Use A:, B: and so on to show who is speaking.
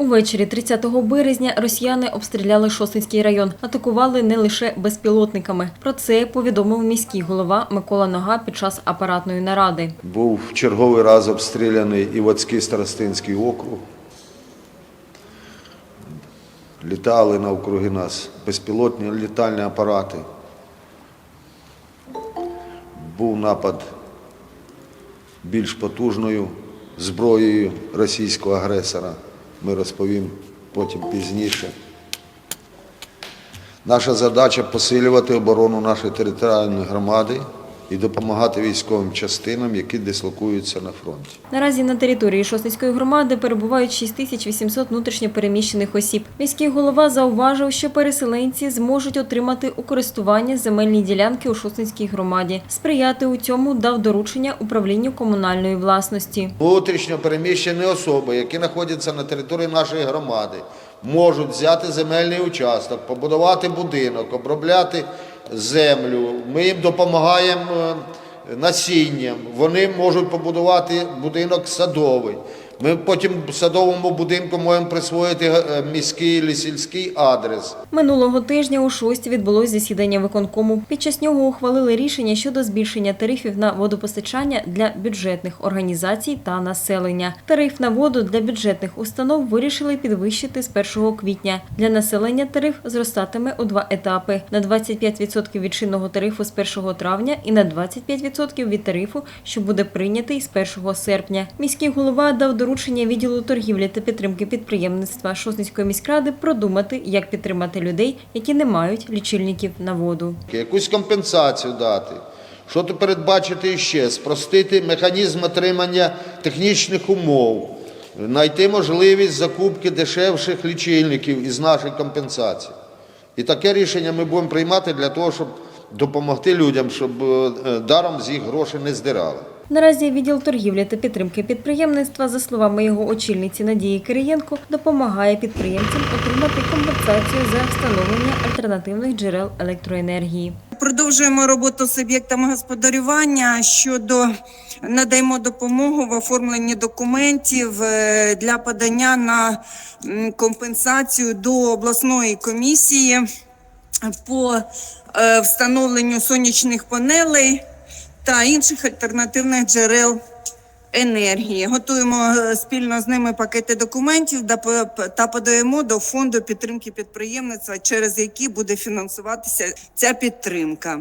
A: Увечері 30 березня росіяни обстріляли Шосинський район. Атакували не лише безпілотниками. Про це повідомив міський голова Микола Нога під час апаратної наради.
B: Був черговий раз обстріляний Івацький Старостинський округ. Літали навкруги нас безпілотні літальні апарати. Був напад більш потужною зброєю російського агресора. Ми розповім потім пізніше. Наша задача посилювати оборону нашої територіальної громади і допомагати військовим частинам, які дислокуються на фронті.
A: Наразі на території Шосницької громади перебувають 6800 внутрішньопереміщених осіб. Міський голова зауважив, що переселенці зможуть отримати у користування земельні ділянки у Шосницькій громаді. Сприяти у цьому дав доручення управлінню комунальної власності.
B: Внутрішньо переміщені особи, які знаходяться на території нашої громади, можуть взяти земельний участок, побудувати будинок, обробляти землю. Ми їм допомагаємо е, насінням. Вони можуть побудувати будинок садовий. Ми потім садовому будинку можемо присвоїти е, міський чи сільський адрес.
A: Минулого тижня у шості відбулось засідання виконкому. Під час нього ухвалили рішення щодо збільшення тарифів на водопостачання для бюджетних організацій та населення. Тариф на воду для бюджетних установ вирішили підвищити з 1 квітня. Для населення тариф зростатиме у два етапи: на 25% від чинного тарифу з 1 травня і на 25% від тарифу, що буде прийнятий з 1 серпня. Міський голова дав доручення відділу торгівлі та підтримки підприємництва Шосницької міськради продумати, як підтримати людей, які не мають лічильників на воду.
B: якусь компенсацію дати. Що то передбачити ще? Спростити механізм отримання технічних умов, знайти можливість закупки дешевших лічильників із нашої компенсації. І таке рішення ми будемо приймати для того, щоб допомогти людям, щоб е, даром з їх гроші не здирали.
A: Наразі відділ торгівлі та підтримки підприємництва, за словами його очільниці Надії Кириєнко, допомагає підприємцям отримати компенсацію за встановлення альтернативних джерел електроенергії.
C: Продовжуємо роботу з суб'єктами господарювання щодо надаємо допомогу в оформленні документів е, для подання на компенсацію до обласної комісії по е, встановленню сонячних панелей та інших альтернативних джерел енергії. Готуємо е, спільно з ними пакети документів та подаємо до фонду підтримки підприємництва, через які буде фінансуватися ця підтримка.